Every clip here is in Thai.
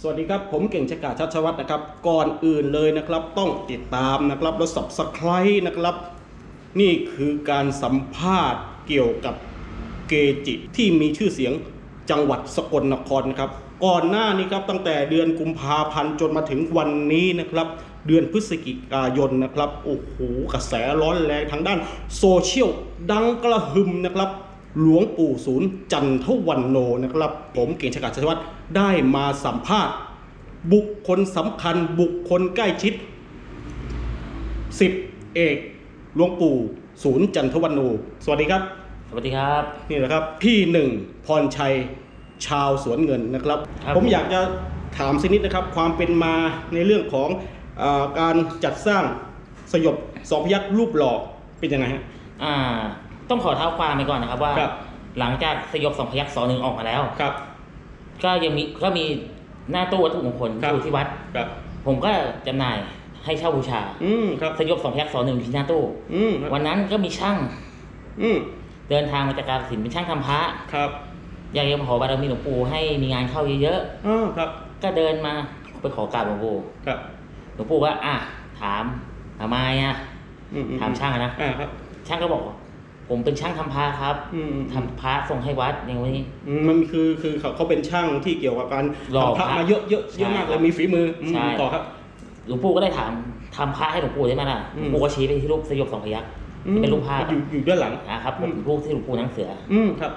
สวัสดีครับ ผมเก่งชกาชัชวัฒน์นะครับ ก่อนอื่นเลยนะครับ ต้องติดตามนะครับ แล้วสับสไครนะครับ นี่คือการสัมภาษณ์เกี่ยวกับเกจิที่มีชื่อเสียงจังหวัดสกลนครครับ ก่อนหน้านี้ครับตั้งแต่เดือนกุมภาพันธ์จนมาถึงวันนี้นะครับ เดือนพฤศจิกายนนะครับโอ้โหกระแสร้อนแรงทางด้านโซเชียลดังกระหึ่มนะครับ หลวงปู่ศูนย์จันทวันโนนะครับ ผมเก่งชกาชัชวัฒน์ได้มาสัมภาษณ์ บุคคลสำคัญบุคคลใกล้ชิดสิบเอกหลวงปู่ศูนย์จันทวันโน สวัสดีครับ สวัสดีครับนี่แหละครับ พี่หนึ่งพรชัยชาวสวนเงินนะครับครับผมอยากจะถามสักนิดนะครับ ความเป็นมาในเรื่องของอาการจัดสร้างสยบสองพยักษ์รูปหล่อเป็นยังไงฮะอ่า ต้องขอเท้าความไปก่อนนะครับว่า ครับ หลังจากสยบสองพยักษ์สอหนึ่งออกมาแล้ว ครับ ก็ยังมีก็มีหน้าตู้วัตถุมงคลครับ อยู่ที่วัด ครับ ผมก็จำหน่ายให้เช่าบูชาอืมครับ สยบสองพยักษ์สอหนึ่งที่หน้าตู้ อืมครับวันนั้นก็มีช่างอืมเดินทางมาจากกาฬสินธุ์เป็นช่างทำพระ ครับอยากจะขอบารมีหลวงปู่ให้มีงานเข้าเยอะอ๋อครับ ๆ ก็เดินมาไปขอกราบหลวงปู่ ครับหลวงปู่ก็อะถามทำไมอะ อือืถามช่างอะนะ อ่าครับ ช่างก็บอกว่า ผมเป็นช่างทำพระครับอืมอืมทำพระส่งให้วัดอย่างนี้ อืมมันคือคือเขาเขาเป็นช่างที่เกี่ยวกับการหล่อทำพระพระมาเยอะเยอะเยอะมากใช่เลยมีฝีมืออืมใช่ ต่อครับ หลวงปู่ก็ได้ถามทำพระให้หลวงปู่ได้ไหมล่ะอืหลม วงปู่ก็ชี้ไปที่รูปสยบสองพยักษ์อืมเป็นรูปภาพอยู่อยู่ด้านหลัง นะครับผมอืม รูปที่หลวงปู่นั่งเสืออืมครับ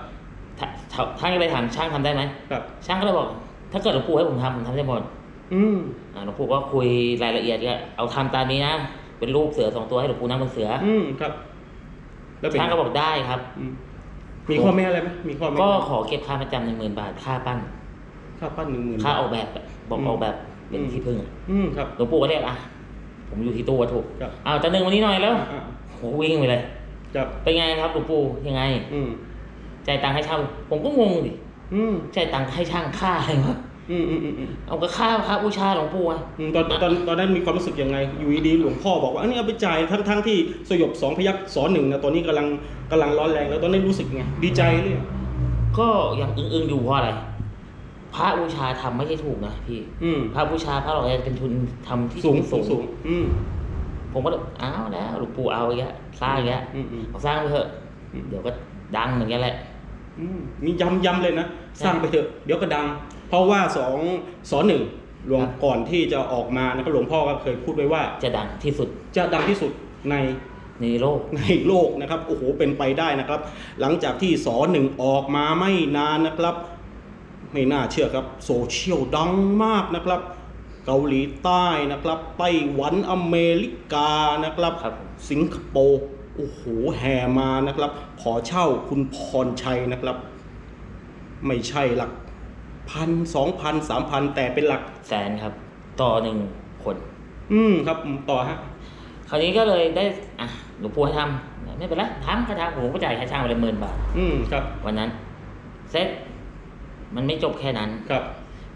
ท่าท่าท่านก็เลยถามช่างทำได้ไหมครับ ช่างก็เลยบอก ถ้าเกิดหลวงปู่ให้ผมทำผมทำได้หมดอืมอ่าหลวงปู่ก็คุยรายละเอียดก็เอาทำตามนี้นะเป็นรูปเสือสองตัวให้หลวงปู่นั่งบนเสือออืมครับ แล้วเป็นช่างก็บอกได้ครับ อืมมีข้อแม้อะไรไหมมีข้อแม้ก็ขอเก็บค่าประจำหนึ่งหมื่นบาท ค่าปั้น ค่าปั้นหนึ่งหมื่น ค่าออกแบบบอกอืม ออกแบบเป็นอืมที่พึ่งอะอืมครับ หลวงปู่ก็เรียกอะ ผมอยู่ที่ตู้วัตถุครับเอาจะหนึ่งวันนี้หน่อยแล้วอ่าโหวิ่งไปเลยครับเป็นไงครับหลวงปู่ยังไงอืมจ่ายตังค์ให้ช่างผมก็งงดิอืมจ่ายตังค์ให้ช่างค่าอะไรวะ อืมอืมอืมอืมเอาก็ค่าพระบูชาหลวงปู่อะอืมตอนตอนตอนนั้นมีความรู้สึกยังไง อยู่ดีๆหลวงพ่อบอกว่าอันนี้เอาไปจ่ายทั้งทั้งที่สยบสองพยักษ์สอนหนึ่งนะตอนนี้กำลังกำลังร้อนแรงแล้วตอนนี้รู้สึกไงดีใจเลยอะก็ยังอึ้งๆอยู่เพราะอะไร พระบูชาทำไม่ใช่ถูกนะพี่อืมพระบูชาพระหล่อจะเป็นทุนทำที่สูงสูสูงงสูงอืม ผมก็เลยอ้าวแล้วหลวงปู่เอาอีกแล้วสร้างอีกแล้วอืมอืมเอาสร้างไปเถอะอืมเดี๋ยวก็ดังเหมือนกันแหละ อืมมีย้ำย้ำเลยนะใช่สร้างไปเถอะ เดี๋ยวก็ดัง เพราะว่าสองสอนหนึ่งหลวงครับก่อนที่จะออกมานะครับหลวงพ่อก็เคยพูดไว้ว่า จะดังที่สุดจะดังที่สุดในในโลกในโลกนะครับโอ้โหเป็นไปได้นะครับ หลังจากที่สอหนึ่งออกมาไม่นานนะครับ ไม่น่าเชื่อครับโซเชียลดังมากนะครับ เกาหลีใต้นะครับไต้หวันอเมริกานะครับครับผมสิงคโปร์โอ้โหแห่มานะครับ ขอเช่าคุณพรชัยนะครับ ไม่ใช่หลัก พันสองพันสามพันแต่เป็นหลักแสนครับ ต่อหนึ่งคน อืมครับอืมต่อฮะคราวนี้ก็เลยได้อะหลวงปู่ให้ทำไม่เป็นไรทำก็ทำผมก็จ่ายค่าช่างไปเลยหมื่นบาทอืมครับ วันนั้นเสร็จมันไม่จบแค่นั้นครับ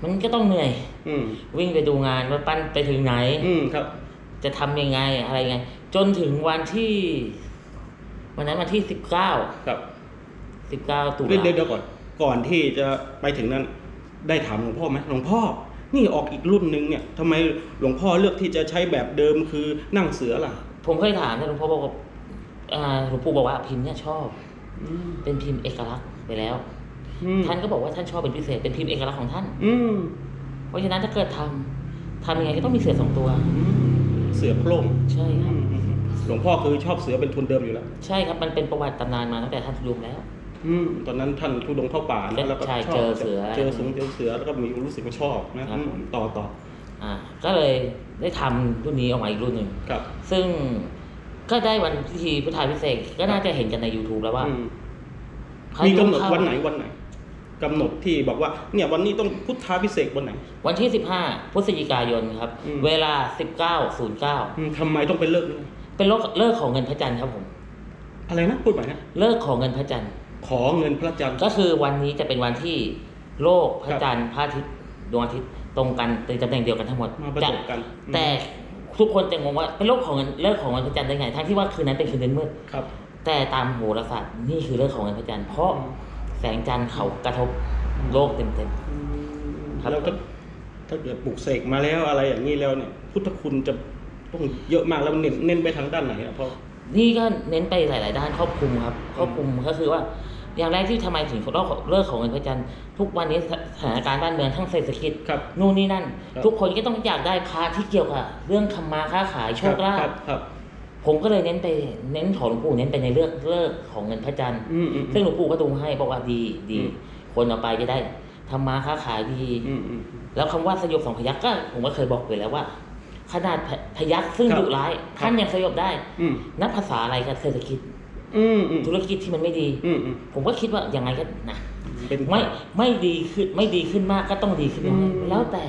มันก็ต้องเหนื่อย อืมวิ่งไปดูงานว่าปั้นไปถึงไหน อืมครับ จะทำยังไงอะไรยังไง จนถึงวันที่ วันนั้นวันที่สิบเก้าครับสิบเก้าตุเดี๋ยวลา เดี๋ยวเดี๋ยวก่อนก่อนที่จะไปถึงนั้น ได้ถามหลวงพ่อไหมหลวงพ่อ นี่ออกอีกรุ่นหนึ่งเนี่ยทำไมหลวงพ่อเลือกที่จะใช้แบบเดิมคือนั่งเสือล่ะ ผมเคยถามแต่หลวงพ่อบอกว่าอ่าหลวงปู่บอกว่าพิมพ์เนี่ยชอบ อืมเป็นพิมพ์เอกลักษณ์ไปแล้ว อืมท่านก็บอกว่าท่านชอบเป็นพิเศษเป็นพิมพ์เอกลักษณ์ของท่าน อืมเพราะฉะนั้นถ้าเกิดทำทำยังไงก็ต้องมีเสือสองตัว อืมเสือโคร่งใช่คอืรับมอืมหลวงพ่อคือชอบเสือเป็นทุนเดิมอยู่แล้ว ใช่ครับมันเป็นประวัติตำนานมาตั้งแต่ท่านทุดงแล้ว อืมตอนนั้นท่านทุดงเข้าป่านะแล้วก็ใช่ชอบเจอเสือเจอสูงเจอเสือแล้วก็มีรู้สึกว่าชอบนะครับอืมผมต่อต่ออ่าก็เลยได้ทำรุ่นนี้ออกมาอีกรุ่นหนึ่งครับ ซึ่งก็ได้วันพิธีพุทธาพิเศษกก็น่าจะเห็นกันใน YouTube แล้วว่าอืมพระมีกำหนดเข้าวันไหนวันไหนกำหนดที่บอกว่า เนี่ยวันนี้ต้องพุทธาพิเศษกวันไหน วันที่15พฤศจิกายนครับอืมเวลา19.09อืมทำไมต้องเป็นเลิกด้วยเป็นเลิกเลิกของเงินพระจันทร์ครับผม อะไรนะพูดใหม่นะเลิกของเงินพระจันทร์ ขอเงินพระจันทร์ก็คือวันนี้จะเป็นวันที่โลกพระจันทร์พระอาทิตย์ดวงอาทิตย์ตรงกันในตำแหน่งเดียวกันทั้งหมดมาประจะจบกันอืมแต่ทุกคนจะงงว่าเป็นโลกของเงินเลิกของเงินพระจันทร์ได้ไงทั้งที่ว่าคืนนั้นเป็นคืนเดือนมืดครับ แต่ตามโหราศาสตร์นี่คือเลิกของเงินพระจันทร์เพราะแสงจันทร์เขากระทบโลกเต็มครับแล้วก็ทถ้าเกิดปลูกเสกมาแล้วอะไรอย่างนี้แล้วเนี่ย พุทธคุณจะต้องเยอะมากแล้วเน้นเน้นไปทางด้านไหนอะพ่อนี่ก็เน้นไปหลาย ๆ ด้านครอบคลุมครับ ครอบคลุมก็คือว่า อย่างแรกที่ทำไมถึงเลิกเลิกของเงินพระจันทร์ทุกวันนี้สถานการณ์บ้านเมืองทั้งเศรษฐกิจครับนู่นนี่นั่นครับทุกคนก็ต้องอยากได้พาที่เกี่ยวกับเรื่องทำมาค้าขายโชคลาครัภบครับผมก็เลยเน้นไปเน้นของหลวงปู่เน้นไปในเรื่องเลิกของเงินพระจันทร์อืมอืมซึ่งหลวงปู่ก็ดูให้บอกว่าดีดีอืมคนเอาไปจะได้ทำมาค้าขายดีอืมอืมแล้วคำว่าสยบสองพยักก็ผมก็เคยบอกไปแล้วว่า ขนาดพพยักซึ่งครับดุร้ายครับท่านยังสยบได้อืมนับภาษาอะไรกับเศรษฐกิจ อืมอืมธุรกิจที่มันไม่ดี อืมอืมผมก็คิดว่ายังไงก็นะเป็น ไม่ไม่ดีขึ้นไม่ดีขึ้นมากก็ต้องดีขึ้นน้อยอืม แล้วแต่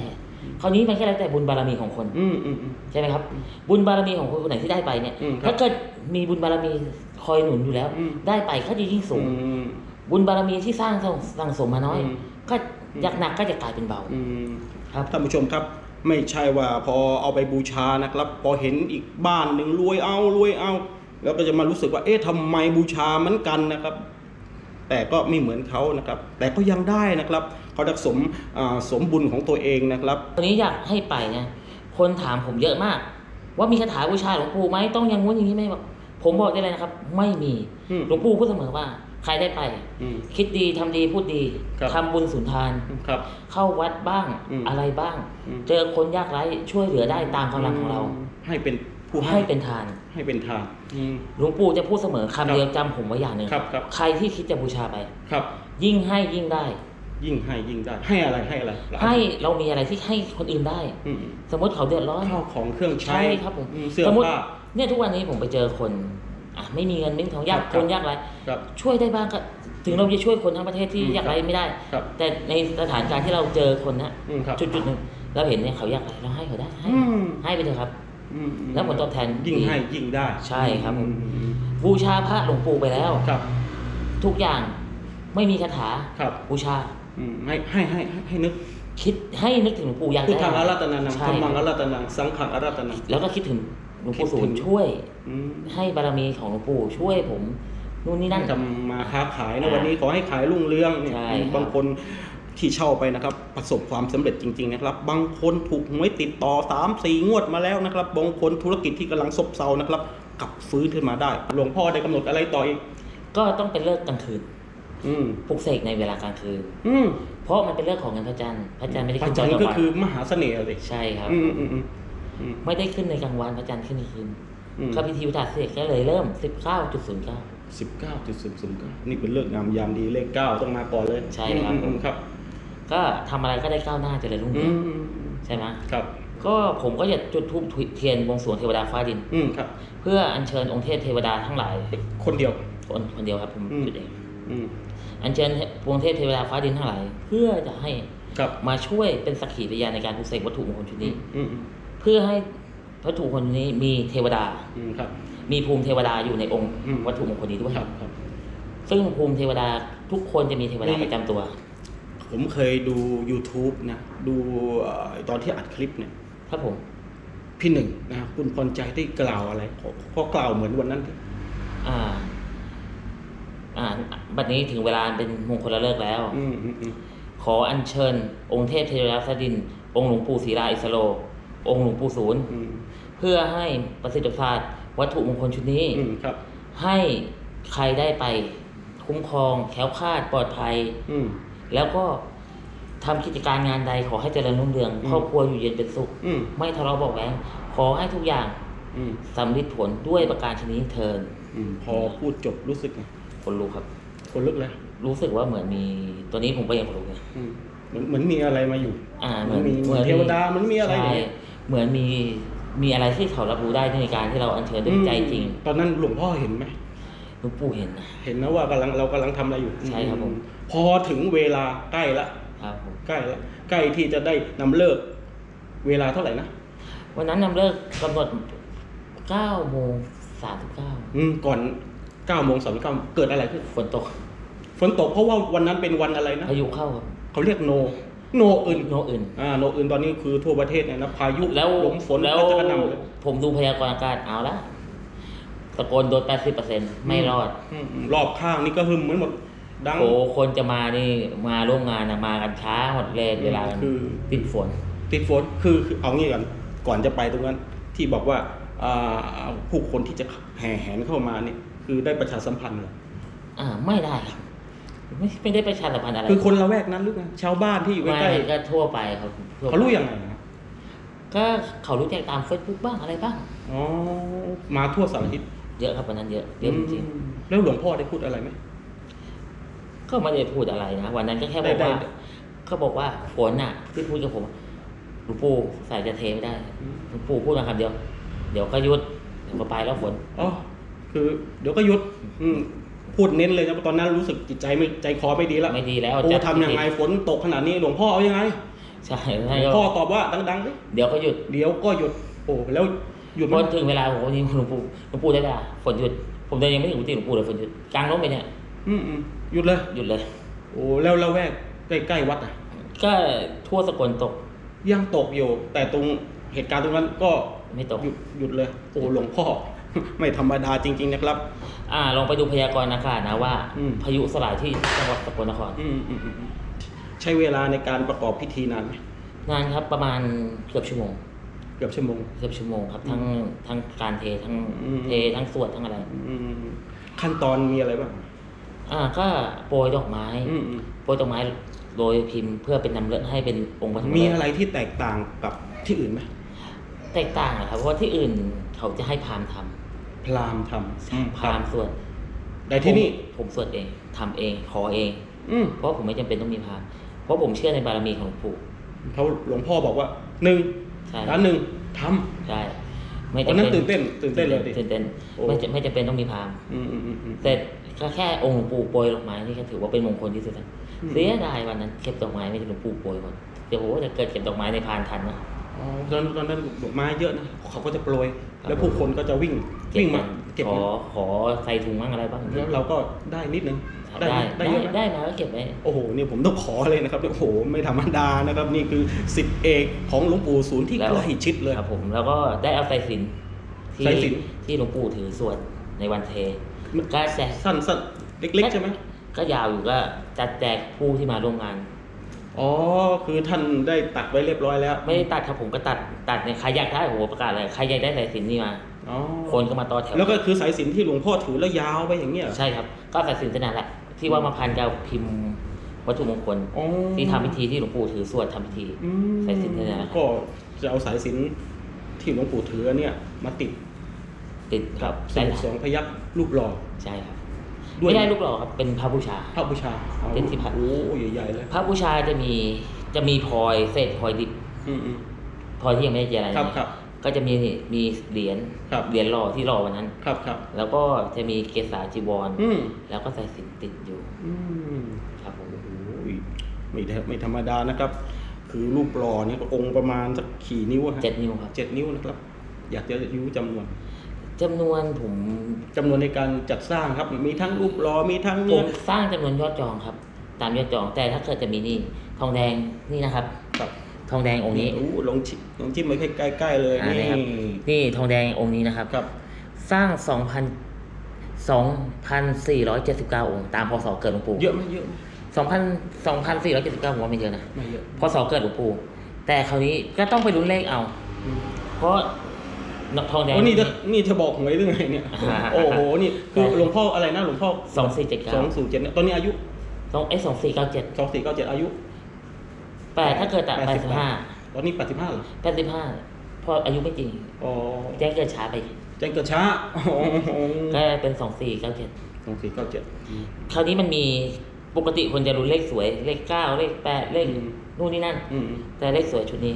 คราวนี้มันก็แล้วแต่บุญบารมีของคน อืมอืมอืม ใช่ไหมครับ บุญบารมีของคนคนไหนที่ได้ไปเนี่ย อืมครับถ้าเกิดมีบุญบารมีคอยหนุนอยู่แล้ว อืม ได้ไปก็ดียิ่งสูง อืม บุญบารมีที่สร้างสั่งสมมาน้อย อืม ก็อยากหนักก็จะกลายเป็นเบาอืม ครับ ท่านผู้ชมครับไม่ใช่ว่าพอเอาไปบูชานะครับ พอเห็นอีกบ้านหนึ่งรวยเอารวยเอา แล้วก็จะมารู้สึกว่า เอ๊ะทำไมบูชาเหมือนกันนะครับ แต่ก็ไม่เหมือนเขานะครับ แต่ก็ยังได้นะครับเขาได้สมอ่าสมบุญของตัวเองนะครับวันนี้อยากให้ไปเนี่ยคนถามผมเยอะมาก ว่ามีคาถาบูชาหลวงปู่ไหมต้องอย่างงู้นอย่างนี้ไหมบอกผมบอกได้เลยนะครับ ไม่มีอืมหลวงปู่พูดเสมอว่า ใครได้ไปอืมคิดดีทำดีพูดดีครับทำบุญสุนทานครับ เข้าวัดบ้างอืมอะไรบ้างอืมเจอคนยากไร้ช่วยเหลือได้ตามกำลังของเรา ให้เป็น ผู้ให้เป็นทาน ให้เป็นทานอืม หลวงปู่จะพูดเสมอครัคำบเดียวจำผมไว้อย่างหนึ่งครับครับ ใครที่คิดจะบูชาไป ครับ ยิ่งให้ยิ่งได้ ยิ่งให้ยิ่งได้ ให้อะไรให้อะไรให้เรามีอะไรที่ให้คนอื่นได้ อืมสมมติเขาเดือดร้อน ข้าวของเครื่องใช้ใช่ครับผมอืมเสื้อสมมติผ้า เนี่ยทุกวันนี้ผมไปเจอคนอะไม่มีเงินไม่มีทองยากครับ คนยากไร ครับ ช่วยได้บ้างก็ถึงเราจะช่วยคนทั้งประเทศที่อืมยากไรไม่ได้ ครับ แต่ในสถานการณ์ที่เราเจอคนนะอืมครับจุดจุดๆหนึ่งเราเห็นเนี่ยเขายากไรเราให้เขาได้ให้อืม ให้ไปเถอะครับอืมอืม แล้วผลตอบแทนยิ่งดีให้ยิ่งได้ใช่ครับผมอือืมบูชาพระหลวงปู่ไปแล้วครับ ทุกอย่างไม่มีคาถาครับบูชาอืมให้ให้ให้ให้ให้นึกคิดให้นึกถึงหลวงปู่อย่างพุทแรธังกอารัตนานังใช่ธรรมังอารัตนังสังฆังอารัตนังแล้วก็คิดถึงหลวงปู่ศูคิดถึนงย์ช่วยอืมให้บารมีของหลวงปู่ช่วยผมนู่นนี่นั่นให้ทำมาค้าขายนะอ่าวันนี้ขอให้ขายรุ่งเรืองเนี่ยใช่ครับบางคน ที่เช่าไปนะครับประสบความสำเร็จจริง ๆ นะครับ บางคนถูกหวยติดต่อ3ามสี่งวดมาแล้วนะครับบางคนธุรกิจที่กำลังซบเซานะครับกลับฟื้นขึ้นมาได้ หลวงพ่อได้กำหนดอะไรต่ออีก ก็ต้องเป็นเลิกกลางคืนอืมปลุกเสกในเวลากลางคืนอืมเพราะมันเป็นเรื่องของเงินพระจันทร์พระจันทร์ไม่ได้พระขึ้นจันทร์ตอนก็กลางคือวันมหาเสน่ห์เลยใช่ครับอืมอืมอืมอืมไม่ได้ขึ้นในกลางวันพระจันทร์ขึ้นในคืนอืมข้าพิธีพุทธาเสกก็เลยเริ่ม19.09สิบเก้าจุดศูนย์ศูนย์เก้านี่เป็นเลิกษ์งามยามดีเลขเก้าต้องมาก่อนเลย ใช่ครับอืมอืมครับ ก็ทำอะไรก็ได้ก้าวหน้าเจริญรุ่งอืเรืองมใช่ไหมครับ ก็ผมก็จะจุดธูปเทียนบวงสรวงเทวดาฟ้าดินอืมครับ เพื่ออัญเชิญองค์เทพเทวดาทั้งหลาย คนเดียวคนคนเดียวครับผมอืมจุดเองอืมอัญเชิญองค์เทพเทวดาฟ้าดินทั้งหลาย เพื่อจะให้ครับมาช่วยเป็นสักขีพยานในการปลุกเสกวัตถุมงคลชุดนี้อืมอืมเพื่อให้วัตถุมงคลนี้มีเทวดาอืมครับ มีภูมิเทวดาอยู่ในองค์อืมวัตถุมงคลนี้ด้วยครับครับ ซึ่งภูมิเทวดาทุกคนจะมีเทวดานี่ประจำตัว ผมเคยดู YouTube นะดูเอ่อตอนที่อัดคลิปเนี่ยครับผมพี่หนึ่งนะคุณพรใจได้กล่าวอะไรขอขอกล่าวเหมือนวันนั้นที่อ่า อ่าบัดนี้ถึงเวลาเป็นมงคลละเลิกแล้วอืมอืมอืมขออัญเชิญ องค์เทพเทวดาสดิน องค์หลวงปู่ศรีราอิสโล องค์หลวงปู่ศูนย์อืมเพื่อให้ประสิทธิภาพวัตถุมงคลชุดนี้อืมครับ ให้ใครได้ไปคุ้มครองแคล้วคลาดปลอดภัยอืม แล้วก็ทำกิจการงานใดขอให้เจริญรุ่งเรืองอืมครอบครัวอยู่เย็นเป็นสุขอืมไม่ทะเลาะเบาะแว้งขอให้ทุกอย่างอืมสำลิดผลด้วยประการชนิดเทินอืมพอพูดจบรู้สึกไงคนรู้ครับคนลุกเลยรู้สึกว่าเหมือนมีตัวนี้ผมก็ยังคนรู้ไงอืมเหมือนเหมือนมีอะไรมาอยู่ อ่าเหมือนมีเหมือนเทวดาเหมือนมีอะไรใช่เนี่ยเหมือนมีมีอะไรที่เขารับรู้ได้ในการที่เราอัญเชิญด้วยใจจริงอืมตอนนั้นหลวงพ่อเห็นไหมหลวงปู่เห็นนะเห็นนะว่ากำลังเรากำลังทำอะไรอยู่ใช่ครับผม พอถึงเวลาใกล้ละครับผมใกล้ละใกล้ที่จะได้นำเลิก เวลาเท่าไหร่นะวันนั้นนำเลิกกำหนด9โมง39อืมก่อนเก้าโมงสามเก้าเกิดอะไรขึ้น ฝนตกฝนตกเพราะว่าวันนั้นเป็นวันอะไรนะพายุเข้าครับเขาเรียกโน โนอื่นโนอื่น อ่าโนอื่นตอนนี้คือทั่วประเทศเนี่ยนะพายุแล้วลมฝนแล้วก็จะกระหน่ำเลยผมดูพยากรณ์อากาศเอาละตะโกนโดน80%ไม่รอดอืมอืมรอบข้างนี่ก็หึมเหมือนหมด ดัง โอ้คนจะมานี่มาร่วมงานนะมากันช้าหมดเลยเวลาคือ ติดฝนตติดฝนคือคือเอางี้ก่อนก่อนจะไปตรงนั้นที่บอกว่าอ่าผู้คนที่จะแห่แหนเข้ามาเนี่ยคือได้ประชาสัมพันธ์เหรออ่าไม่ได้ครับไม่ไม่ได้ประชาสัมพันธ์อะไรคือคนละแวกนั้นหรือไงชาวบ้านที่อยู่ไม่ใกล้ก็ทั่วไปครับทั่วๆไปเขารู้ยังไงนะก็เขารู้จักตามเฟซบุ๊กบ้างอะไรบ้าง อ๋อมาทั่วสารทิศเยอะครับวันนั้นเยอะเยอะจริงอืมแล้วหลวงพ่อได้พูดอะไรไหมๆ ก็ไม่ได้พูดอะไรนะวันนั้นก็แค่บอกได้ว่าได้เขาบอกว่าฝนน่ะ ที่พูดกับผมหลวงปู่ใส่จะเทไม่ได้อืมหลวงปู่พูดมาคำเดียว เดี๋ยวก็หยุดเดี๋ยวก็ไปแล้วฝนอ๋อคือเดี๋ยวก็หยุด อืมพูดเน้นเลยนะตอนนั้นรู้สึกจิตใจไม่ใจคอไม่ดีแล้วไม่ดีแล้วโอ้จัดทำยังไงฝนตกขนาดนี้หลวงพ่อเอายังไงใช่หใช่ลวงก็พ่อตอบว่าดังๆดิเดี๋ยวก็หยุดเดี๋ยวก็หยุดโอ้แล้วหยุดพไหมอถึงเวลาผมวันนี้หลวงปู่หลวงปู่ได้เวลาฝนหยุด ผมเดินยังไม่ถึงกุฏิหลวงปู่เลยฝนหยุดกลางร่มไปเนี่ย อืมอืม หยุดเลย หยุดเลย โอ้แล้วละแวกใกล้ๆวัดอะ ก็ทั่วสกลตก ยังตกอยู่ แต่ตรงเหตุการณ์ตรงนั้นก็ไม่ตกหยุดหยุดเลย โอ้หลวงพ่อ ไม่ธรรมดาจริง ๆ นะครับ อ่า ลองไปดูพยากรณ์อากาศนะว่า อืม พายุสลายที่จังหวัดสกลนคร อืมอืมอืมอืมใช้เวลาในการประกอบพิธีนานไหมนานครับประมาณเกือบชั่วโมง เกือบชั่วโมง เกือบชั่วโมงครับ ทั้งทั้งการเททั้งอืม เททั้งสวดทั้งอะไร อืมขั้นตอนมีอะไรบ้าง อ่าก็โปรยดอกไม้อืมอืมโปรยดอกไม้โดยพิมพ์เพื่อเป็นนำเลือให้เป็นองค์ปฐมมีฤกษ์อะไรที่แตกต่างกับที่อื่นไหมแตกต่างนะครับเพราะว่าที่อื่นเขาจะให้พราหมณ์ทพราหมณ์ทำำพราหมณ์สวดแต่ที่นี่ ผมผมสวดเองทำเองขอเอง อืมเพราะผมไม่จำเป็นต้องมีพราหมณ์เพราะผมเชื่อในบารมีของหลวงปู่เขาหลวงพ่อบอกว่าหนึ่งใช่ร้านหนึ่งทใช่ไม่วันจำนั้นเป็นตื่นเต้นตื่นเต้นเลยดิตื่นเต้นโอ้ ไม่จะไม่จำเป็นต้องมีพราหมณ์ำอืมอืมอืมอืมแต่ ก็แค่องค์หลวงปู่โปรยดอกไม้นี่ก็ถือว่าเป็นมงคลที่สุดแล้วอืมเสียดายวันนั้นเก็บดอกไม้ไม่ได้หลวงปู่โปรยหมดเดี๋ยวโอ้โหจะเกิดเก็บดอกไม้ในพานทันนะอ๋อตอนตอนนั้นดอกไม้เยอะนะเขาก็จะโปรยครับแล้วผู้คนก็จะวิ่งวิ่งมาเก็บขอมาขอใส่ถุงมั่งอะไรบ้างแล้วเราก็ได้นิดนึงครับได้ได้ไหมได้ได้เยอะไหมได้มาก็เก็บไว้โอ้โหนี่ผมต้องขอเลยนะครับโอ้โหไม่ธรรมดานะครับ นี่คือสิทธิเอกของหลวงปู่ศูนย์ที่แล้วใกล้ชิดเลยครับผมแล้วก็ได้เอาสายสิญจนที่สายสิญจนที่หลวงปู่ถือสวดในวันเทมัน ก็แจกสั้นสั้นเล็กๆใช่ไหมก็ยาวอยู่ก็จัดแจกผู้ที่มาร่วมงาน อ๋อ คือท่านได้ตัดไว้เรียบร้อยแล้ว ไม่ได้ตัดครับผมก็ตัดตัดเนี่ยใครอยากได้โอ้โหประกาศเลยใครอยากได้สายสิญจนนี่มาอ๋อคนก็มาต่อแถว แล้วก็คือสายสิญจนที่หลวงพ่อถือแล้วยาวไปอย่างเงี้ยเหรอใช่ครับ ก็สายสิญจนนั่นแหละที่ว่ามาพันกับพิมพ์วัตถุมงคลอ๋อที่ทำพิธีที่หลวงปู่ถือสวดทำพิธีอืมสายสิญจนเนี่ยนะครับก็จะเอาสายสิญจนที่หลวงปู่ถือเนี่ยมาติด ติดกับได้สมุดสองพยัก รูปหล่อใช่ครับด้วยไม่ได้ลูกหล่อครับเป็นพระบูชาพระบูชาเป็นที่พระโอ้ใหญ่ๆเลยพระบูชาจะมีจะมีพลอยเศษพลอยดิบอืมอืมพลอยที่ยังไม่ได้เจรอะไรครับนะครับก็จะมีมีเหรียญครับเหรียญหล่อที่หล่อวันนั้นครับครับ แล้วก็จะมีเกศาจีวรอืมแล้วก็ใส่สิญจนติดอยู่อืมครับผมโอ้ยไม่ธรไม่ธรรมดานะครับ คือรูปหล่อเนี่ยก็องค์ประมาณสักขี่นิ้วอะฮะเจ็ดนิ้วครับเจ็ดนิ้วนะครับ อยากจะรู้จำนวน จำนวนผมจำนวนในการจัดสร้างครับ มีทั้งรูปหล่อมีทั้งผเนื้อมสร้างจำนวนยอดจองครับ ตามยอดจองแต่ถ้าเกิดจะมีนี่ทองแดงนี่นะครับ ครับทองแดงองค์นี้ โอ้ลองชิลองจิ้มไปใกล้ๆเลยอ่านี่นะครับนี่ทองแดงองค์นี้นะครับ ครับ สร้าง 2,000 2,479 องค์ ตามพศเกิดหลวงปู่เยอะไหมเยอะไหม2,000 2,479ผมว่าไม่เยอะนะไม่เยอะพศเกิดหลวงปู่แต่คราวนี้ก็ต้องไปลุ้นเลขเอา อืมเพราะ ทองแดง โอ้นี่จะนี่จะบอกหวยหรือไงเนี่ยอ่า โอ้โหนี่คือหลวงพ่ออะไรนะหลวงพ่อสองสี่เจ็ดเก้าสองสู่เจ็ดเนี่ยตอนนี้อายุสองไอ้สองสี่เก้าเจ็ดสองสี่เก้าเจ็ดอายุแปดถ้าเกิดแต่แปดสิบห้าตอนนี้แปดสิบห้าเหรอแปดสิบห้าพออายุไม่จริง อ๋อแจ้งเกิดช้าไปแจ้งเกิดช้าอ๋อก็เป็นสองสี่เก้าเจ็ดสองสี่เก้าเจ็ด คราวนี้มันมีปกติคนจะรู้เลขสวยเลขเก้าเลขแปดเลขอืม นู่นนี่นั่น อืมแต่เลขสวยชุดนี้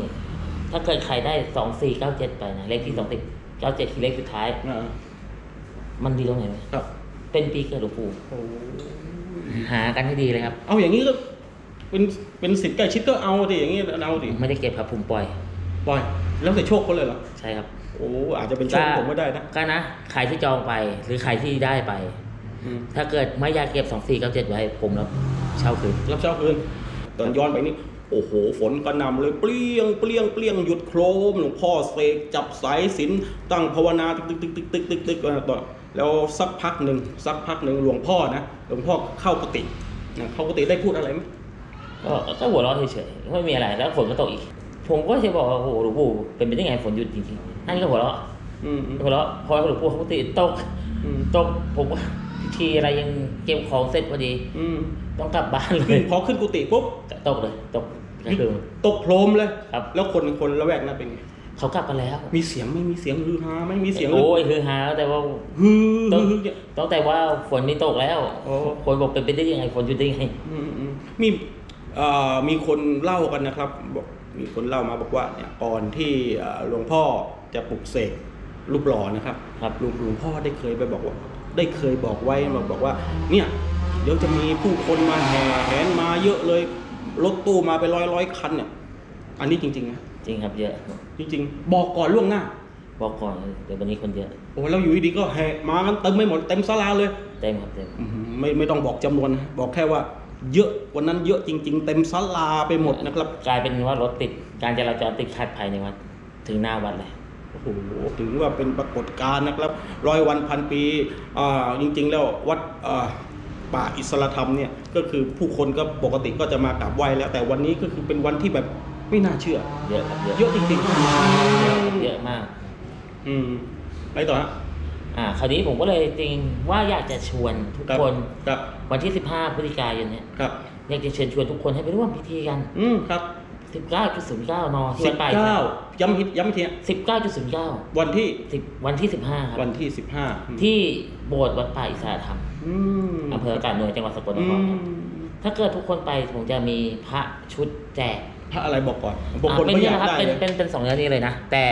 ถ้าเกิดใครได้สองสี่เก้าเจ็ดไปนะเลขที่สองสี่เก้าเจ็ดคือเลขสุดท้าย อ่ามันดีตรงไหนไหมครับเป็นปีเกิดหลวงปู่โอ้หากันให้ดีเลยครับ เอาอย่างนี้ก็เป็นเป็นสิทธิ์ใกล้ชิดก็เอาดิอย่างนี้เอาดิไม่ได้เก็บครับผมปล่อย ปล่อยแล้วแต่โชคเขาเลยเหรอใช่ครับโอ้อาจจะเป็นโชคผมก็ได้นะก็นะใครที่จองไปหรือใครที่ได้ไป อืมถ้าเกิดไม่อยากเก็บสองสี่เก้าเจ็ดไว้ผมรับเช่าคืน รับเช้าคืนตอนย้อนไปนี่ โอ้โห ฝนก็นำเลยเปรี้ยงเปรี้ยงเปรี้ยงหยุดโครมหลวงพ่อเสกจับสายสินตั้งภาวนาตึกตึกตึกตึกตึกตึกตึกต่อแล้วสักพักหนึ่งสักพักหนึ่งหลวงพ่อนะหลวงพ่อเข้ากุฏินะเข้ากุฏิได้พูดอะไรไหมก็ก็หัวเราะเฉยๆไม่มีอะไรแล้วฝนก็ตกอีก ผมก็จะบอกว่าโอ้โหหลวงปู่เป็นไปได้ไงฝนหยุดจริงๆท่นก็หัวเราะหัวเราะพอหลวงปู่เขาปกติตกตกผมว่าพิธีอะไรยังเก็บของเสร็จพอดีต้องกลับบ้านเลยพอขึ้นกุฏิปุ๊บตกเลยตก ก็คือ ตกโครมเลยครับ แล้วคนคนละแวกนั้นเป็นไงเขากลับมาแล้ว มีเสียงไม่มีเสียงฮือฮาไม่มีเสียงโอ้ยคือหาแต่ว่าฮือต้องฮือเนี่ยตั้งแต่ว่าฝนไม่ตกแล้วโอ้คนบอกเป็นไปได้ยังไงฝนหยุดได้ยังไงอืมอืมมีเอ่อมีคนเล่ากันนะครับบอกมีคนเล่ามาบอกว่าเนี่ยก่อนที่เอ่อหลวงพ่อจะปลุกเสกรูปหล่อนะครับครับหลวงหลวงพ่อได้เคยไปบอกว่า ได้เคยบอกไว้มาบอกว่า เนี่ยเดี๋ยวจะมีผู้คนมาแห่แหนมาเยอะเลย รถตู้มาไปร้อยร้อยคันเนี่ยอันนี้จริงๆนะจริงครับเยอะ จริง ๆ บอกก่อนล่วงหน้า บอกก่อนเดี๋ยววันนี้คนเยอะโอ้แล้วอยู่ดีๆก็แห่มากันเต็มไม่หมดเต็มศาลาเลยเต็มครับเต็มอื้อหือไม่ไม่ต้องบอกจำนวนนะบอกแค่ว่า เยอะวันนั้นเยอะจริง ๆ เต็มศาลาไปหมดนะครับกลายเป็นว่ารถติดการจราจรติดขัดภายในวัดถึงหน้าวัดเลย โอ้โหถึงว่าเป็นปรากฏการณ์นะครับร้อยวันพันปีอ่าจริง ๆ แล้ววัดอ่า ป่าอิสรธรรมเนี่ยก็คือผู้คนก็ปกติก็จะมากราบไหว้แล้ว แต่วันนี้ก็คือเป็นวันที่แบบไม่น่าเชื่อ เยอะครับเยอะเยอะจริงเยอะมากๆอืมไปต่อฮะอ่า คราวนี้ผมก็เลยจริงว่าอยากจะชวนทุกครับคนครับวันที่ 15พฤศจิกายนเนี่ยครับอยากจะเชิญชวนทุกคนให้ไปร่วมพิธีกัน อืมครับ19.09นที่สิวับดป่าเก้าย้ำฮิตย้ำอีกทีฮะ19.09วันที่10วันที่15ครับวันที่สิบห้าที่โบสถ์วัดป่าอิสระธรรม อืมอำเภออากาศหน่วยจังหวัดสกลนอืครมครับถ้าเกิดทุกคนไปผมจะมีพระชุดแจกพระอะไรบอกก่อนบางอ่าคนเป็นก็อเนี่ยยากนะครับได้เป็นเลยเป็นเป็นสองเนื้อนี้เลยนะ แต่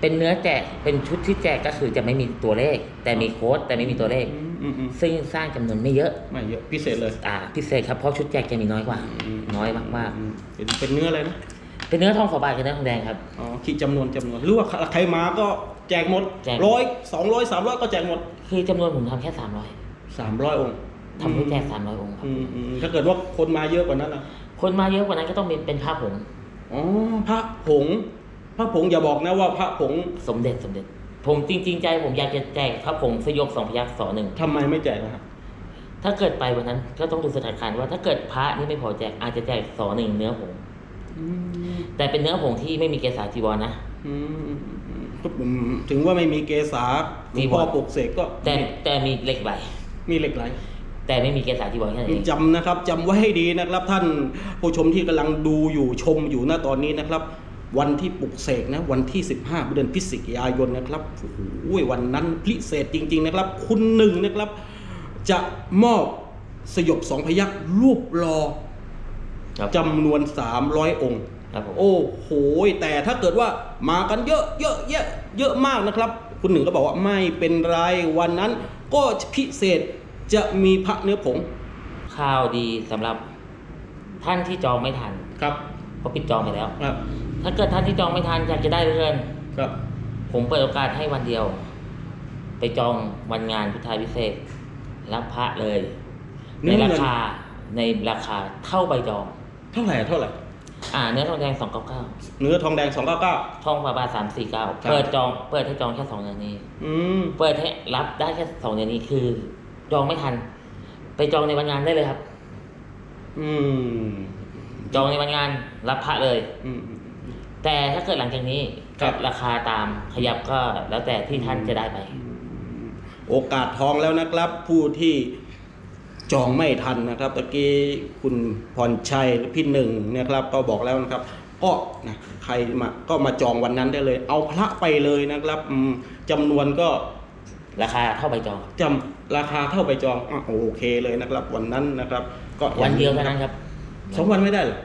เป็นเนื้อแจกเป็นชุดที่แจกก็คือจะไม่มีตัวเลข แต่มีโค้ดแต่ไม่มีตัวเลขอืมอืมอืมซึ่งสร้างจำนวนไม่เยอะ ไม่เยอะพิเศษเลย อ่าพิเศษครับเพราะชุดแจกจะมีน้อยกว่า น้อยมากอืเป็นเป็นเนื้ออะไรนะๆ เป็นเนื้อทองฝาบาทกับเนื้อทองแดงครับ อ๋อคิดจำนวนจำนวนหรือว่าใครมาก็แจกหมดแจก ร้อยสองร้อยสามร้อยก็แจกหมดคือจำนวนผมทำแค่300สามร้อยองค์ทำเพื่อแจก300องค์ครับ อืมอืมถ้าเกิดว่าคนมาเยอะกว่านั้นนะคนมาเยอะกว่านั้นก็ต้องเป็นเป็นพระผงอ๋อพระผง พระผงอย่าบอกนะว่าพระผงสมเด็จสมเด็จ ผมจริง ๆ ใจผมอยากจะแจกพระผงสยบสองพยักษ์สอหนึ่ง ทำไมไม่แจกนะครับถ้าเกิดไปวันนั้นก็ต้องดูสถานการณ์ว่าถ้าเกิดพระนี่ไม่พอแจกอาจจะแจกสอหนึ่งเนื้อผงอืม แต่เป็นเนื้อผงที่ไม่มีเกสาจีวรนะ อืมอืมถึงว่าไม่มีเกษาหลวงพ่อปลุกเสกก็แต่แต่มีเหล็กไหลมีเหล็กไหลแต่ไม่มีเกสาจีวรแค่นั้นเองจำนะครับจำไว้ให้ดีนะครับ ท่านผู้ชมที่กำลังดูอยู่ชมอยู่ณตอนนี้นะครับ วันที่ปลุกเสกนะวันที่ 15เดือนพฤศจิกายนนะครับโอ้โหวันนั้นพิเศษจริง ๆนะครับ คุณหนึ่งนะครับ จะมอบสยบสองพยักรูปรอจำนวน 300 องค์ โอ้โหแต่ถ้าเกิดว่ามากันเยอะเยอะเยอะเยอะมากนะครับ คุณหนึ่งก็บอกว่าไม่เป็นไรวันนั้น ก็พิเศษจะมีพระเนื้อผงข่าวดีสำหรับท่านที่จองไม่ทันครับเพราะปิดจองไปแล้วครับ ถ้าเกิดท่านที่จองไม่ทันอยากจะได้เหลือเกินครับ ผมเปิดโอกาสให้วันเดียว ไปจองวันงานพุทธาพิเศษกรับพระเลยในเนื้อเงินราคาในราคาเท่าใบจอง เท่าไหร่เท่าไหร่ อ่าเนื้อทองแดงสองเก้าเก้าเนื้อทองแดงสองเก้าเก้า ทองฝาบาทสามสี่เก้าครับ เปิดจองเปิดให้จองแค่สองเดือนนี้ อืม เปิดให้รับได้แค่สองเดือนนี้คือ จองไม่ทัน ไปจองในวันงานได้เลยครับ อืม จองในวันงานรับพระเลย อืม แต่ถ้าเกิดหลังจากนี้ครับ ราคาตามขยับก็แล้วแต่ที่ท่านจะได้ไป โอกาสทองแล้วนะครับ ผู้ที่ จองไม่ทันนะครับตะกี้คุณพรชัยหรือพี่หนึ่งเนะครับก็บอกแล้วนะครับก็นะใครมาก็มาจองวันนั้นได้เลย เอาพระไปเลยนะครับอืมจำนวนก็ราคาเท่าใบจองจำราคาเท่าไปจองอะโอเคเลยนะครับ วันนั้นนะครับ ก็วันเดียวเท่านั้นครับสองวันไม่ได้เหรอ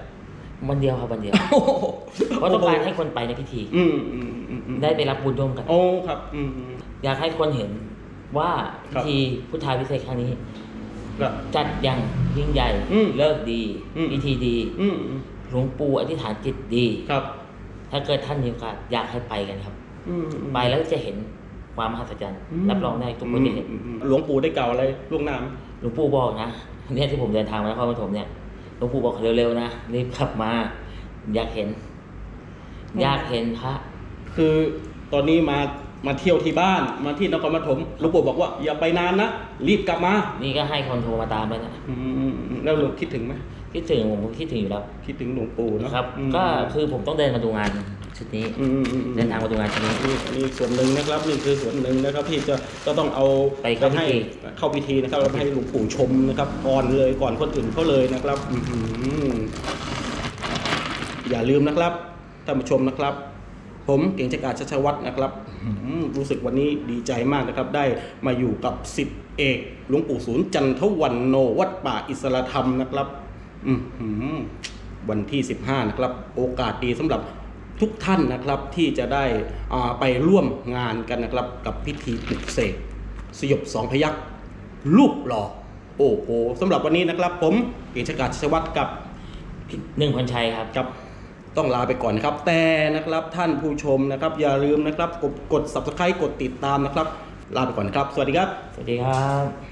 วันเดียวครับวันเดียวโอ้โหเพราะต้องการให้คนไปในพิธี อืมอืมอืมอืมได้ไปรับบุญร่วมกัน โอ้ครับ อืมอืมอยากให้คนเห็นว่าครัพิบธีพุทธาพิเศษกครั้งนี้ ครับจัดอย่างยิ่งใหญ่อืมเลิกดีอืม พิธีดีอืมอืมหลวงปู่อธิษฐานจิตดี ครับถ้าเกิดท่านมีโอกาสอยากให้ไปกันครับ อืมไปแล้วจะเห็นความมหัศจรรย์อืม รับรองได้ทุกคนจะเห็นอืมอืมหลวงปู่ได้กล่าวอะไรล่วงหน้าไหมหลวงปู่บอกนะเนี่ยที่ผมเดินทางมานครปฐมเนี่ยหลวงปู่บอกเร็วๆนะรีบขับมา อยากเห็น อยากเห็นพระคือตอนนี้มา มาเที่ยวที่บ้านมาที่นครปฐมหลวงปู่บอกว่าอย่าไปนานนะรีบกลับมานี่ก็ให้คนโทรมาตามแล้วนะอืมอืมอืมแล้วหลวงคิดถึงไหมคิดถึงผมคิดถึงอยู่แล้วคิดถึงหลวงปู่เนอะนะครับ อืมก็คือผมต้องเดินมาดูงานชุดนี้อืมอืมอืมอืม เดินทางมาดูงานชุดนี้ นี่นี่ส่วนหนึ่งนะครับนี่คือส่วนหนึ่งนะครับที่จะก็ต้องเอาไปเข้าพิธี ให้เข้าพิธีนะครับแล้วให้หลวงปู่ชมนะครับก่อนเลยก่อนคนอื่นเขาเลยนะครับอื้อหืออย่าลืมนะครับท่านผู้ชมนะครับ ผมเก่งจักราชชัชวัฒน์นะครับอื้อหือรู้สึกวันนี้ดีใจมากนะครับ ได้มาอยู่กับสิทธิเอกหลวงปู่ศูนย์จันทวันโนวัดป่าอิสระธรรมนะครับอือหือวันที่ 15 นะครับ โอกาสดีสำหรับทุกท่านนะครับที่จะได้อ่าไปร่วมงานกันนะครับ กับพิธีปลุกเสกสยบสองพยักรูปหล่อโอ้โหสำหรับวันนี้นะครับ ผมเอกชกาศชวัตกับหนึ่งคนชัยครับกับ ต้องลาไปก่อนครับ แต่นะครับท่านผู้ชมนะครับ อย่าลืมนะครับ กดกด subscribe กดติดตามนะครับ ลาไปก่อนครับ สวัสดีครับ สวัสดีครับ